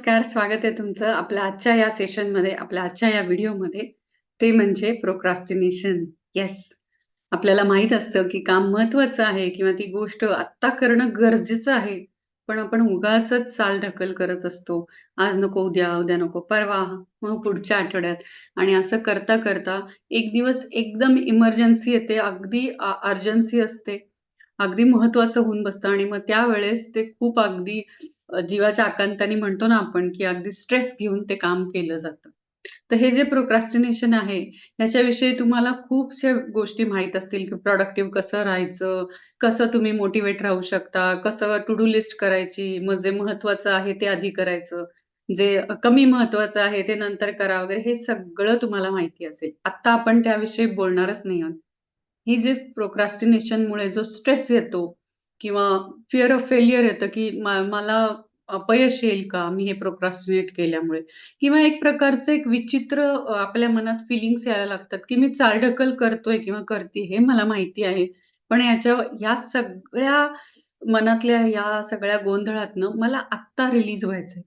नमस्कार, स्वागत आहे तुमचं आपल्या आजच्या या सेशनमध्ये, आपल्या आजच्या या व्हिडिओमध्ये. ते म्हणजे प्रोक्रास्टिनेशन येस, आपल्याला माहीत असतं, की काम महत्त्वाचं आहे किंवा ती गोष्ट आत्ता करणं गरजेचं आहे. पण आपण उगाचच चालढकल करत असतो. आज नको उद्या, उद्या नको परवा, मग पुढच्या आठवड्यात आणि असं करता-करता एक दिवस एकदम इमर्जन्सी येते, अगदी अर्जन्सी असते. अगदी महत्त्वाचं होऊन बसतं आणि मग त्यावेळेस ते खूप अगदी जीवाच्या आकांताने म्हणतो ना आपण, की अगदी स्ट्रेस घेऊन ते काम केलं जातं. तर हे जे प्रोक्रास्टिनेशन आहे, ह्याच्याविषयी तुम्हाला खूपशा गोष्टी माहीत असतील, की प्रॉडक्टिव्ह कसं राहायचं, कसं तुम्ही मोटिवेट राहू शकता, कसं टू डू लिस्ट करायची, मग जे महत्वाचं आहे ते आधी करायचं, जे कमी महत्त्वाचं आहे ते नंतर करा वगैरे हे सगळं तुम्हाला माहिती असेल. आत्ता आपण त्याविषयी बोलणारच नाही आहोत. ही जे प्रोक्रास्टिनेशनमुळे जो स्ट्रेस येतो किंवा फिअर ऑफ फेलियर येतं, की मला अपयश येईल का मी हे प्रोक्रास्टिनेट केल्यामुळे? किंवा एक प्रकारचं एक विचित्र आपल्या मनात फिलिंग्स यायला लागतात, की मी चालढकल करतोय किंवा करते हे मला माहिती आहे. पण याच्या या सगळ्या मनातल्या या सगळ्या गोंधळातनं मला आत्ता रिलीज व्हायचंय.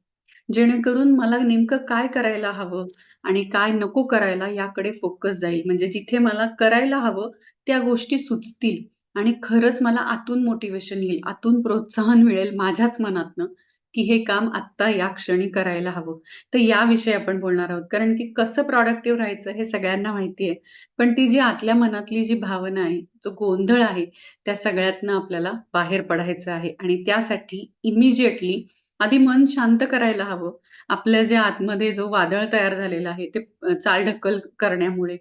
जेणेकरून मला नेमकं काय करायला हवं आणि काय नको करायला याकडे फोकस जाईल. म्हणजे जिथे मला करायला हवं त्या गोष्टी सुचतील आणि खरंच मला आतून मोटिवेशन येईल, आतून प्रोत्साहन मिळेल माझ्याच मनातनं, की हे काम आत्ता या क्षणी करायला हवं. तर याविषयी आपण बोलणार आहोत. कारण की कसं प्रॉडक्टिव्ह राहायचं हे सगळ्यांना माहिती आहे. पण ती जी आतल्या मनातली जी भावना आहे, जो गोंधळ आहे, त्या सगळ्यातनं आपल्याला बाहेर पडायचं आहे आणि त्यासाठी इमिजिएटली आधी मन शांत करायला हवं. आपल्या जे आतमध्ये जो वादळ तयार झालेला आहे, ते चाल चालढकल करण्यामुळे,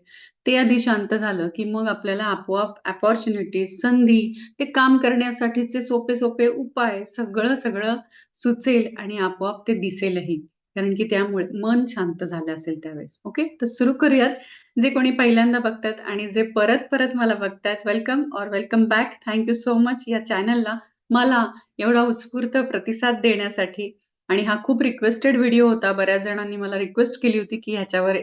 ते आधी शांत झालं, की मग आपल्याला आपोआप अपॉर्च्युनिटी संधी, ते काम करण्यासाठीचे सोपे-सोपे उपाय सगळं-सगळं सुचेल आणि आपोआप ते दिसेलही. कारण की त्यामुळे मन शांत झालं असेल त्यावेळेस. ओके. तर सुरू करूयात. जे कोणी पहिल्यांदा बघतात आणि जे परत-परत मला बघतायत welcome or welcome back. Thank you so much या चॅनलला मला एवढा उत्स्फूर्त प्रतिसाद देण्यासाठी आणि हा खूप रिक्वेस्टेड व्हिडिओ होता. बऱ्याच जणांनी मला रिक्वेस्ट केली होती, की ह्याच्यावर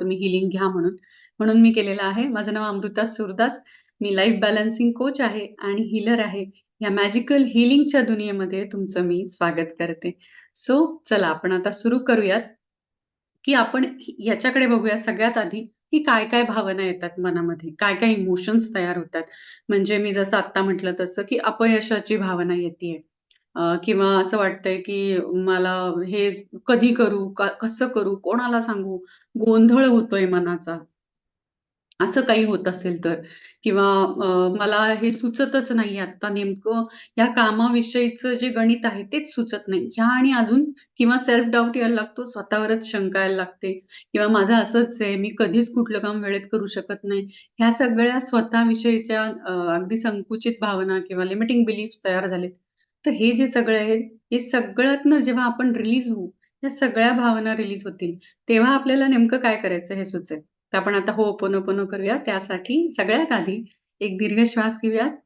तुम्ही हिलिंग घ्या म्हणून. म्हणून मी केलेला आहे. माझं नाव अमृता सुरदास. मी लाईफ बॅलन्सिंग कोच आहे आणि हिलर आहे. या मॅजिकल हीलिंगच्या दुनियेमध्ये तुमचं मी स्वागत करते. सो चला आपण आता सुरू करूयात, की आपण याच्याकडे बघूया सगळ्यात आधी, की काय-काय भावना येतात मनामध्ये, काय-काय इमोशन्स तयार होतात. म्हणजे मी जसं आत्ता म्हटलं तसं, की अपयशाची भावना येते अ, किंवा असं वाटतंय, की मला हे कधी करू? कसं करू? कोणाला सांगू? गोंधळ होतोय मनाचा. असं काही होत असेल तर किंवा अ, मला हे सुचतच नाही आत्ता नेमकं ह्या कामाविषयीचं जे गणित आहे तेच सुचत नाही. ह्या आणि अजून किंवा सेल्फ डाऊट यायला लागतो, स्वतःवरच शंका यायला लागते किंवा माझं असंच आहे, मी कधीच कुठलं काम वेळेत करू शकत नाही. ह्या सगळ्या स्वतःविषयीच्या अ, अगदी संकुचित भावना किंवा लिमिटिंग बिलीफ्स तयार झालेत. तर हे जे सगळं आहे, हे सगळ्यातनं जेव्हा आपण रिलीज होऊ, या सगळ्या भावना रिलीज होतील, तेव्हा आपल्याला नेमकं काय करायचं हे सुचेल. तर आपण आता हो ओपन करूया. त्यासाठी सगळ्यात आधी एक दीर्घ श्वास घेऊयात.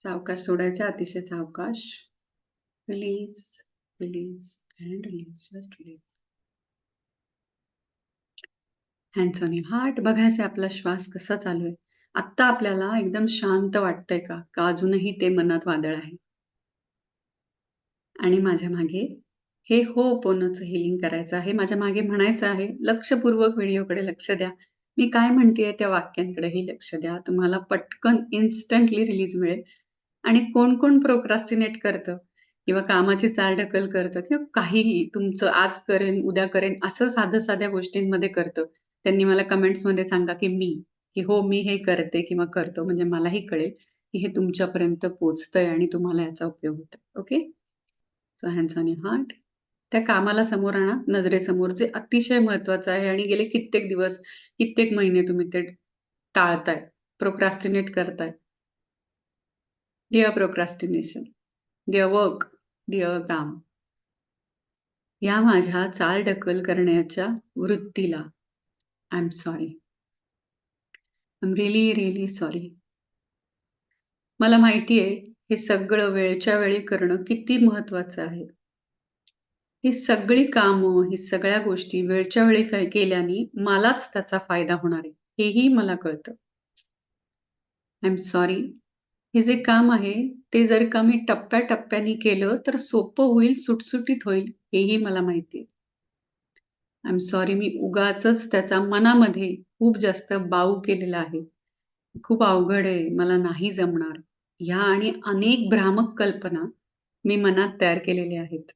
सावकाश सोडायचा, अतिशय सावकाश. Release, release and release. Just release. Hands on your heart. बघायचं आपला श्वास कसा चालू आहे. आत्ता आपल्याला एकदम शांत वाटतंय का? का अजूनही ते मनात वादळ आहे? आणि माझ्या मागे हे हो होपोनोचं हिलिंग करायचं आहे. माझ्या मागे म्हणायचं आहे, लक्षपूर्वक व्हिडिओकडे लक्ष द्या. मी काय म्हणतेय त्या वाक्यांकडेही लक्ष द्या. तुम्हाला पटकन इन्स्टंटली रिलीज मिळेल. आणि कोण-कोण प्रोक्रास्टिनेट करतं किंवा कामाची चालढकल करतं किंवा काहीही तुमचं आज करेन, उद्या करेन असं साध्या-साध्या गोष्टींमध्ये करतं. त्यांनी मला कमेंट्समध्ये सांगा, की मी, की हो मी हे करते किंवा करतो म्हणजे मलाही कळेल, की हे तुमच्यापर्यंत पोचतंय आणि तुम्हाला याचा उपयोग होतो okay? So hands on your heart. त्या कामाला समोर आणा, नजरेसमोर जे अतिशय महत्त्वाचं आहे आणि गेले कित्येक दिवस, कित्येक महिने तुम्ही ते टाळताय, प्रोक्रास्टिनेट करताय. Dear procrastination dear work, dear काम. या माझ्या चाल ढकल करण्याच्या वृत्तीला I am sorry. really, really sorry. Sorry. मला माहिती आहे, हे सगळं वेळच्या वेळी करणं किती महत्त्वाचं आहे. ही सगळी कामं, ही सगळ्या गोष्टी वेळच्या वेळी काय केल्याने मलाच त्याचा फायदा होणार आहे, हेही मला कळतं. आय एम सॉरी हे जे काम आहे, ते जर का मी टप्प्याटप्प्याने केलं, तर सोपं होईल, सुटसुटीत होईल, हेही मला माहिती आहे. आय एम सॉरी मी उगाचच त्याचा मनामध्ये खूप जास्त बाऊ केलेला आहे. खूप अवघड आहे, मला नाही जमणार. ह्या आणि अनेक भ्रामक कल्पना मी मनात तयार केलेल्या आहेत.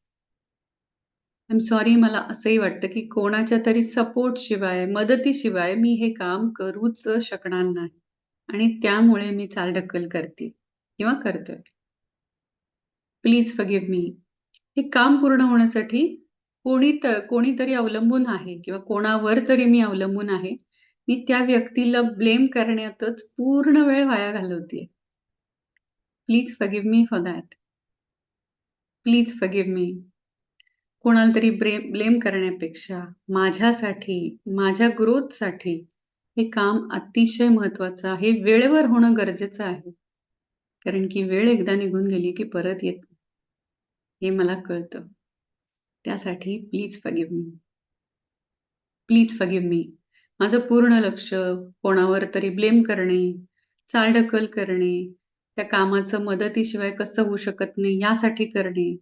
आय एम सॉरी मला असंही वाटतं, की कोणाच्या तरी सपोर्ट शिवाय मदतीशिवाय मी हे काम करूच शकणार नाही आणि त्यामुळे मी चालढकल करते किंवा करतोय. Please forgive me. हे काम पूर्ण होण्यासाठी कोणी तर कोणीतरी अवलंबून आहे किंवा कोणावर तरी मी अवलंबून आहे. मी त्या व्यक्तीला ब्लेम करण्यातच पूर्ण वेळ वाया घालवते please forgive me for that. Please forgive me. कोणाला तरी ब्रेम ब्लेम करण्यापेक्षा माझ्यासाठी, माझ्या ग्रोथसाठी हे काम अतिशय महत्वाचं आहे. वेळेवर होणं गरजेचं आहे. कारण की वेळ एकदा निघून गेली की परत येत हे मला कळतं. त्यासाठी please forgive me. Please forgive me. माझं पूर्ण लक्ष कोणावर तरी ब्लेम करणे, चालढकल करणे, त्या कामाचं मदतीशिवाय कसं होऊ शकत नाही यासाठी करणे,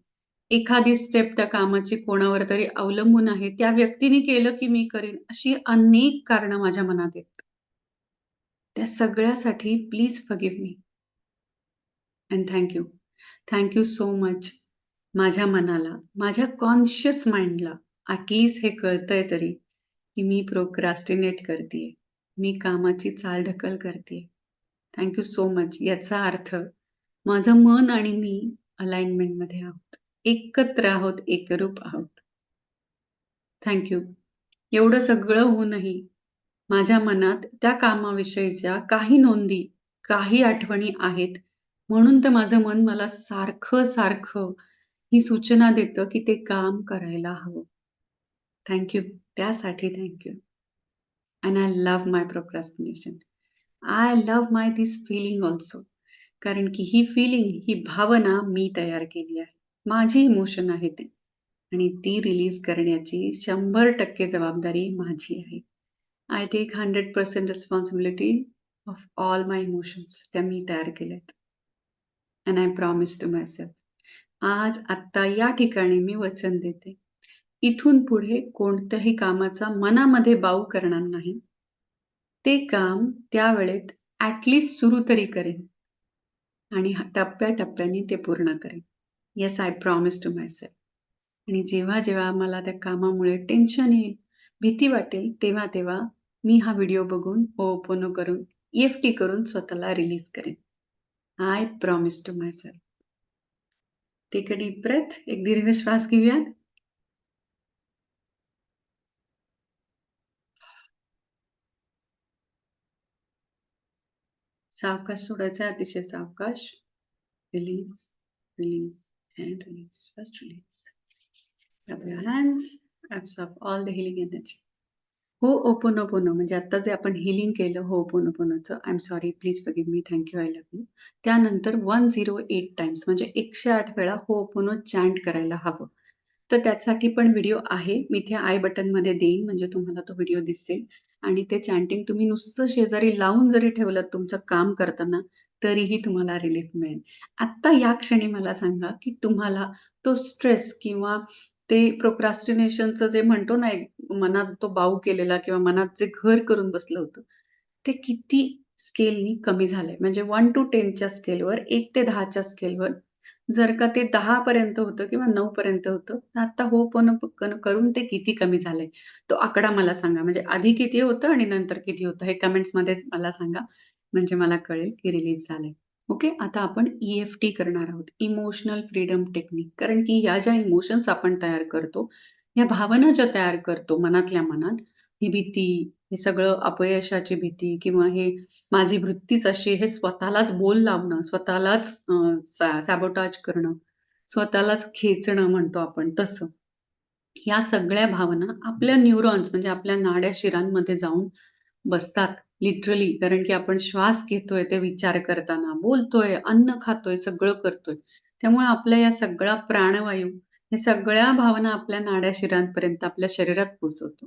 एखादी स्टेप त्या कामाची कोणावर तरी अवलंबून आहे, त्या व्यक्तीने केलं की मी करेन, अशी अनेक कारणं माझ्या मनात आहेत. त्या सगळ्यासाठी please forgive me. And thank you. Thank you so much. माझ्या मनाला, माझ्या कॉन्शियस माइंडला ॲट हे कळतंय तरी, की मी प्रोक्रॅस्टिनेट करते मी कामाची चाल ढकल थँक यू सो मच. याचा अर्थ माझं मन आणि मी अलाइनमेंटमध्ये आहोत. एकत्र आहोत, एकरूप आहोत. Thank you. एवढं सगळं होऊनही माझ्या मनात त्या कामाविषयीच्या काही नोंदी, काही आठवणी आहेत. म्हणून तर माझं मन मला सारखं-सारखं ही सूचना देतं, की ते काम करायला हवं. Thank you. त्यासाठी thank you. And I love my procrastination. I love my this feeling also कारण की ही फीलिंग, ही भावना मी तयार केली आहे. माझी इमोशन आहे ते आणि ती रिलीज करण्याची शंभर टक्के जबाबदारी माझी आहे. I take 100% responsibility of all my emotions. त्या मी तयार केल्या आहेत and I promise to myself आज, आत्ता, या ठिकाणी मी वचन देते. इथून पुढे कोणत्याही कामाचा मनामध्ये बाऊ करणार नाही. ते काम त्यावेळेत ॲट सुरू तरी करेन आणि टप्प्या-टप्प्याने ते पूर्ण करेन. Yes I promise to myself आणि जेव्हा जेव्हा मला त्या कामामुळे टेन्शन येईल, भीती वाटेल, तेव्हा तेव्हा मी हा व्हिडिओ बघून हो, हो, ओपोनो करून, ई करून स्वतःला रिलीज करेन. I promise to myself take a deep breath. एक दीर्घ श्वास घेऊया. सावकाश सोडायचा अतिशय सावकाश. Release, release. release. Rub your hands, absorb all the healing energy. हो ओपोनोपोनो. म्हणजे आता जे आपण हिलिंग केलं हो ओपोनोपोनोचं I am sorry please forgive me thank you I love you त्यानंतर वन झिरो एट टाइम्स म्हणजे एकशे आठ वेळा हो ओपोनो चॅन्ट करायला हवं. तर त्यासाठी पण व्हिडिओ आहे. मी इथे आय बटनमध्ये देईन म्हणजे तुम्हाला तो व्हिडिओ दिसेल. आणि ते चॅन्टिंग तुम्ही नुसतं शेजारी लावून जरी ठेवलं तुमचं काम करताना तरीही तुम्हाला रिलीफ मिळेल. आत्ता या क्षणी मला सांगा, की तुम्हाला तो स्ट्रेस किंवा ते प्रोक्रॅस्टिनेशनचं जे म्हणतो ना, एक मनात तो बाऊ केलेला किंवा मनात जे घर करून बसलं होतं, ते किती स्केलनी कमी झालंय? म्हणजे वन टू टेनच्या स्केलवर एक ते दहाच्या स्केलवर जर का ते दहा पर्यंत होतं किंवा नऊ पर्यंत होतं, तर आता हो पण करून ते किती कमी झालंय? तो आकडा मला सांगा. म्हणजे आधी किती होतं आणि नंतर किती होतं? हे कमेंट्समध्येच मला सांगा. म्हणजे मला कळेल की रिलीज झालंय. ओके. आता आपण ई-एफ-टी करणार आहोत. Emotional freedom technique. कारण की या ज्या इमोशन्स आपण तयार करतो, या भावना ज्या तयार करतो मनातल्या मनात, ही भीती, हे सगळं अपयशाची भीती किंवा हे माझी वृत्तीच अशी हे स्वतःलाच बोल लावणं, स्वतःलाच सॅबोटाज करणं, स्वतःलाच खेचणं म्हणतो आपण तसं. या सगळ्या भावना आपल्या न्यूरॉन्स म्हणजे आपल्या नाड्या शिरांमध्ये जाऊन बसतात. लिटरली कारण की आपण श्वास घेतोय ते विचार करताना, बोलतोय, अन्न खातोय, सगळं करतोय. त्यामुळे आपल्या या सगळा प्राणवायू, हे सगळ्या भावना आपल्या नाड्या-शिरांपर्यंत आपल्या शरीरात पोहोचवतो.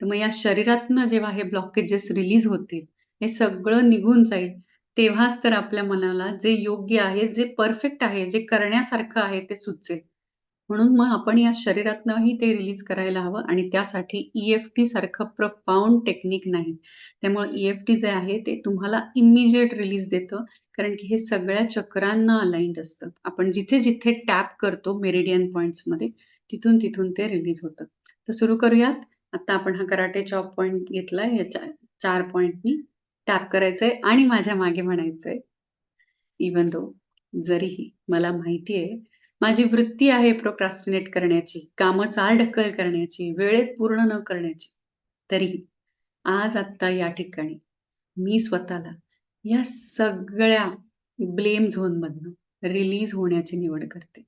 तर मग या शरीरातनं जेव्हा हे ब्लॉकेजेस रिलीज होतील, हे सगळं निघून जाईल तेव्हाच तर आपल्या मनाला जे योग्य आहे, जे परफेक्ट आहे, जे करण्यासारखं आहे ते सुचेल. म्हणून मग आपण या शरीरातनंही ते रिलीज करायला हवं आणि त्यासाठी ई-एफ-टी सारखं प्रपाऊंड टेक्निक नाही. त्यामुळे ई-एफ-टी जे आहे ते तुम्हाला इमिजिएट रिलीज देतं. कारण की हे सगळ्या चक्रांना अलाईंड असतं. आपण जिथे-जिथे टॅप करतो मेरिडियन पॉइंट्समध्ये तिथून-तिथून ते रिलीज होतं. तर सुरू करूयात. आता आपण हा कराटे चॉप पॉइंट घेतलाय. या चार पॉइंटनी टॅप करायचंय आणि माझ्या मागे म्हणायचंय, इव्हन दो जरीही मला माहिती आहे, माझी वृत्ती आहे प्रोक्रास्टिनेट करण्याची, कामं चालढकल करण्याची, वेळेत पूर्ण न करण्याची. तरीही आज आत्ता या ठिकाणी मी स्वतःला या सगळ्या ब्लेम झोनमधनं रिलीज होण्याची निवड करते.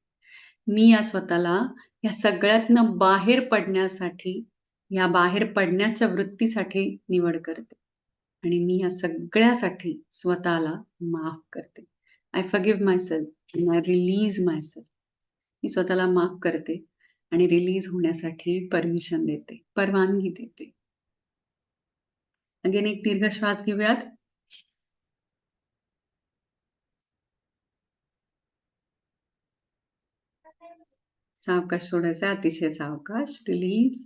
मी या स्वतःला या सगळ्यातनं बाहेर पडण्यासाठी, या बाहेर पडण्याच्या वृत्तीसाठी निवड करते. आणि मी या सगळ्यासाठी स्वतःला माफ करते. I forgive myself I release myself. मी स्वतःला माफ करते आणि रिलीज होण्यासाठी परमिशन देते, परवानगी देते. अगेन एक दीर्घ श्वास घेऊयात. सावकाश सोडायचा अतिशय सावकाश. Release,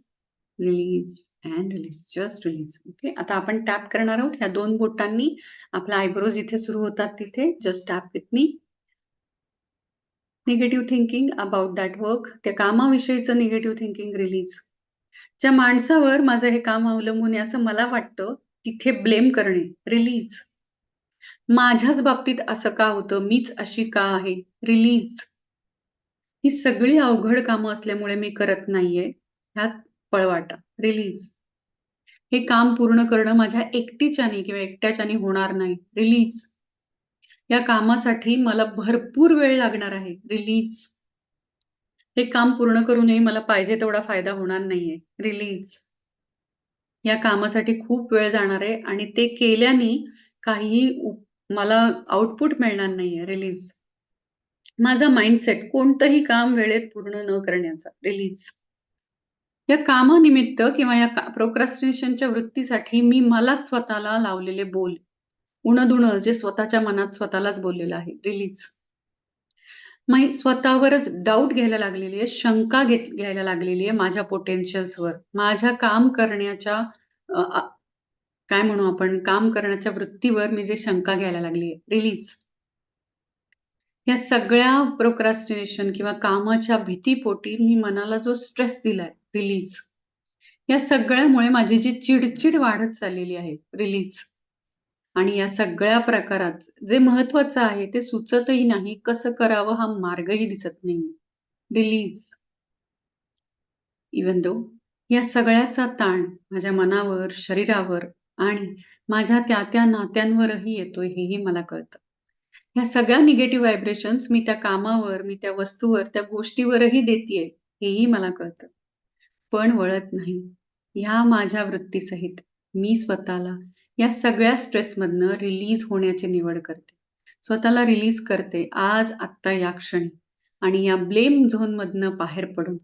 release and release. Just release. Okay. आता आपण टॅप करणार आहोत. ह्या दोन बोटांनी आपला आयब्रोज इथे सुरू होतात तिथे. Just tap with me. Negative thinking about that work. त्या कामाविषयीचं निगेटिव्ह थिंकिंग रिलीज. ज्या माणसावर माझं हे काम अवलंबून आहे असं मला वाटतं, तिथे ब्लेम करणे रिलीज. माझ्याच बाबतीत असं का होतं? मीच अशी का आहे? रिलीज. ही सगळी अवघड कामं असल्यामुळे मी करत नाहीये. ह्यात पळवाटा. रिलीज. हे काम पूर्ण करणं माझ्या एकटीच्याने किंवा एकट्याच्याने होणार नाही. रिलीज. या कामासाठी मला भरपूर वेळ लागणार आहे. रिलीज. हे काम पूर्ण करूनही मला पाहिजे तेवढा फायदा होणार नाहीये. रिलीज. या कामासाठी खूप वेळ जाणार आहे आणि ते केल्याने काहीही मला आउटपुट मिळणार नाहीये. रिलीज. माझा माइंडसेट कोणतंही काम वेळेत पूर्ण न करण्याचा. रिलीज. या कामानिमित्त किंवा या का वृत्तीसाठी मी मलाच स्वतःला लावलेले बोल. उणधुण जे स्वतःच्या मनात स्वतःलाच बोललेलं आहे. रिलीज. मी स्वतःवरच डाऊट घ्यायला लागलेली आहे, शंका घेत घ्यायला लागलेली आहे माझ्या पोटेन्शियल्सवर. माझ्या काम करण्याच्या काय म्हणू आपण काम करण्याच्या वृत्तीवर मी जे शंका घ्यायला लागली आहे. रिलीज. या सगळ्या प्रोक्रास्टिनेशन किंवा कामाच्या भीतीपोटी मी मनाला जो स्ट्रेस दिलाय. रिलीज. या सगळ्यामुळे माझी जी चिडचिड वाढत चाललेली आहे. रिलीज. आणि या सगळ्या प्रकारात जे महत्वाचं आहे ते सुचतही नाही. कसं करावं हा मार्गही दिसत नाही रिलीज. इव्हन दो या सगळ्याचा ताण माझ्या मनावर, शरीरावर आणि माझ्या त्या-त्या नात्यांवरही येतोय हेही मला कळतं. ह्या सगळ्या निगेटिव्ह व्हायब्रेशन्स मी त्या कामावर, मी त्या वस्तूवर, त्या गोष्टीवरही देते हेही मला कळतं. पण वळत नाही. ह्या माझ्या वृत्तीसहित मी स्वतःला या सगळ्या स्ट्रेसमधनं रिलीज होण्याची निवड करते. स्वतःला रिलीज करते आज, आत्ता, या क्षणी आणि या ब्लेम झोनमधनं बाहेर पडून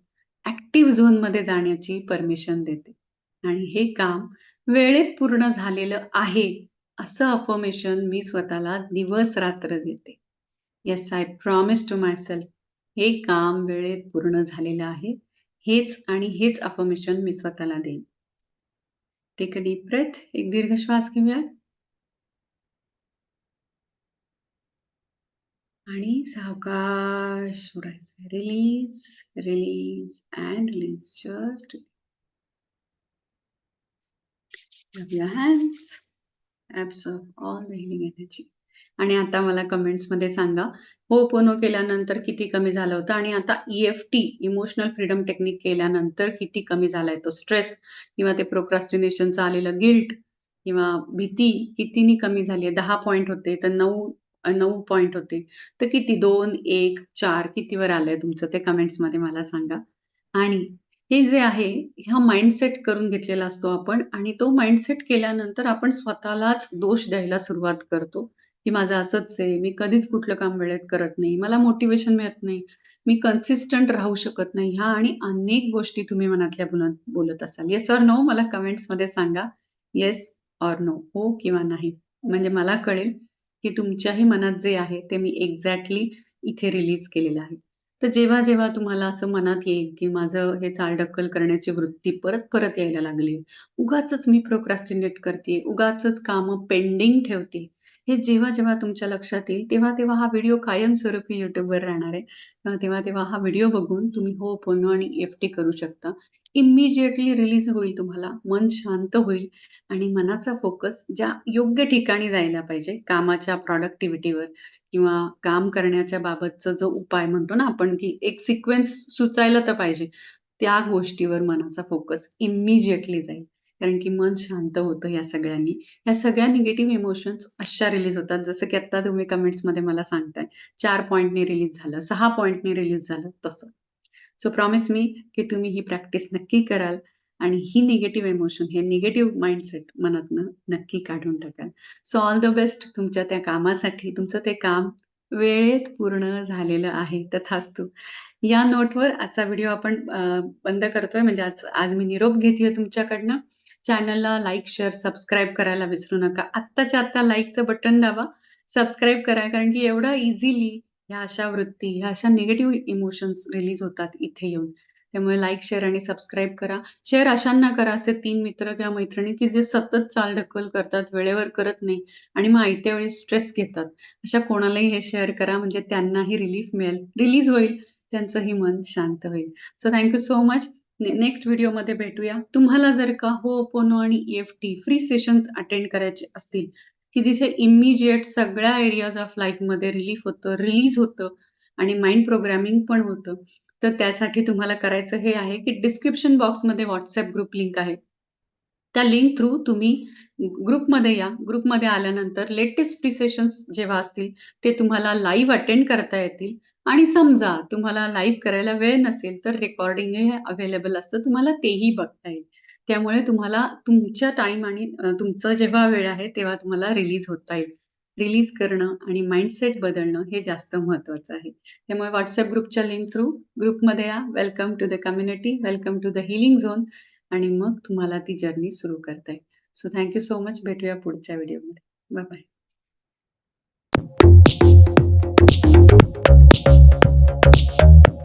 ॲक्टिव्ह झोनमध्ये जाण्याची परमिशन देते. आणि हे काम वेळेत पूर्ण झालेलं आहे, असं अफर्मेशन मी स्वतःला दिवस-रात्र देते. Yes, I promise to myself हे काम वेळेत पूर्ण झालेलं आहे. हेच आणि हेच अफर्मेशन मी स्वतःला देईन. Take a deep breath. एक दीर्घ श्वास घेऊया आणि सावकाश सोडायचं. Release, release and release. Just rub your hands. Absorb all the healing energy. आणि आता मला कमेंट्समध्ये सांगा, हो'ओपोनो केल्यानंतर किती कमी झालं होतं आणि आता ई-एफ-टी इमोशनल फ्रीडम टेक्निक केल्यानंतर किती कमी झालाय तो स्ट्रेस किंवा ते प्रोक्रास्टिनेशनचं आलेलं गिल्ट किंवा भीती कितीनी कमी झाली आहे? दहा पॉईंट होते तर नऊ नऊ पॉईंट होते. तर किती 2, 1, 4 कितीवर आलंय तुमचं ते कमेंट्समध्ये मला सांगा. आणि हे जे आहे, हा माइंडसेट करून घेतलेला असतो आपण आणि तो माइंडसेट केल्यानंतर आपण स्वतःलाच दोष द्यायला सुरुवात करतो, की माझं असंच आहे, मी कधीच कुठलं काम वेळेत करत नाही, मला मोटिवेशन मिळत नाही, मी कन्सिस्टंट राहू शकत नाही. ह्या आणि अनेक गोष्टी तुम्ही मनातल्या बोलत बोलत असाल. येस ओर नो मला कमेंट्समध्ये सांगा. येस ऑर नो, हो किंवा नाही. म्हणजे मला कळेल, की तुमच्याही मनात जे आहे ते मी एक्झॅक्टली इथे रिलीज केलेलं आहे. तर जेव्हा-जेव्हा तुम्हाला असं मनात येईल, की माझं हे चालढकल करण्याची वृत्ती परत-परत यायला लागली उगाच उगाचच मी प्रोक्रॅस्टिनेट करते, उगाचच कामं पेंडिंग ठेवते. हे जेव्हा-जेव्हा तुमच्या लक्षात येईल, तेव्हा-तेव्हा हा व्हिडिओ कायमस्वरूपी YouTubeवर राहणार आहे. तेव्हा-तेव्हा हा व्हिडिओ बघून तुम्ही हो पोनो आणि एफ टी करू शकता. इमिजिएटली रिलीज होईल तुम्हाला. मन शांत होईल आणि मनाचा फोकस ज्या योग्य ठिकाणी जायला पाहिजे, कामाच्या प्रॉडक्टिव्हिटीवर किंवा काम करण्याच्या बाबतचा जो उपाय म्हणतो ना आपण, की एक सिक्वेन्स सुचायला तर पाहिजे. त्या गोष्टीवर मनाचा फोकस इमिजिएटली जाईल. कारण की मन शांत होतं या सगळ्यांनी. या सगळ्या निगेटिव्ह इमोशन्स अशा रिलीज होतात, जसं की आत्ता तुम्ही कमेंट्समध्ये मला सांगताय चार पॉईंटने रिलीज झालं, सहा पॉईंटने रिलीज झालं तसं. सो प्रॉमिस मी की तुम्ही ही प्रॅक्टिस नक्की कराल आणि ही निगेटिव्ह इमोशन, हे निगेटिव्ह माइंडसेट मनातनं नक्की काढून टाकाल. सो ऑल द बेस्ट तुमच्या त्या कामासाठी. तुमचं ते काम वेळेत पूर्ण झालेलं आहे. तथास्तु. या नोटवर आजचा व्हिडिओ आपण बंद करतोय. म्हणजे आज आज मी निरोप घेतेय तुमच्याकडनं. चॅनलला लाईक, शेअर, सबस्क्राईब करायला विसरू नका. आत्ताच्या आत्ता लाईकचं बटन दाबा, सबस्क्राईब करा. कारण की एवढं इझिली ह्या अशा वृत्ती, ह्या अशा निगेटिव्ह इमोशन्स रिलीज होतात इथे येऊन. त्यामुळे लाईक, शेअर आणि सबस्क्राईब करा. शेअर अशांना करा, असे तीन मित्र किंवा मैत्रिणी, की जे सतत चाल ढकल करतात, वेळेवर करत नाही आणि मग आयत्या वेळी स्ट्रेस घेतात. अशा कोणालाही हे शेअर करा, म्हणजे त्यांनाही रिलीफ मिळेल, रिलीज होईल, त्यांचंही मन शांत होईल. So thank you so much. Next व्हिडिओमध्ये भेटूया. तुम्हाला जर का हो पोनो आणि F T free sessions attend करायचे असतील, की जिथे इमिजिएट सगळ्या एरियाज ऑफ लाईफमध्ये रिलीफ होतं, रिलीज होतं आणि माइंड प्रोग्रामिंग पण होतं. तर त्यासाठी तुम्हाला करायचं हे आहे, की डिस्क्रिप्शन बॉक्समध्ये व्हॉट्सअप ग्रुप लिंक आहे. त्या लिंक थ्रू तुम्ही ग्रुपमध्ये या. ग्रुपमध्ये आल्यानंतर लेटेस्ट फ्री सेशन्स जेव्हा असतील, ते तुम्हाला लाईव्ह अटेंड करता येतील आणि समजा तुम्हाला लाईव्ह करायला वेळ नसेल, तर रेकॉर्डिंग अवेलेबल असतं. तुम्हाला तेही बघता येईल. त्यामुळे तुम्हाला तुमच्या टाईम आणि तुमचा जेव्हा वेळ आहे, तेव्हा तुम्हाला रिलीज होता येईल. रिलीज करणं आणि माइंडसेट बदलणं हे जास्त महत्त्वाचं आहे. त्यामुळे व्हॉट्सअप ग्रुपच्या लिंक थ्रू ग्रुपमध्ये या. Welcome to the community, welcome to the healing zone आणि मग तुम्हाला ती जर्नी सुरू करता येईल. So thank you so much. भेटूया पुढच्या व्हिडिओमध्ये. बाय-बाय.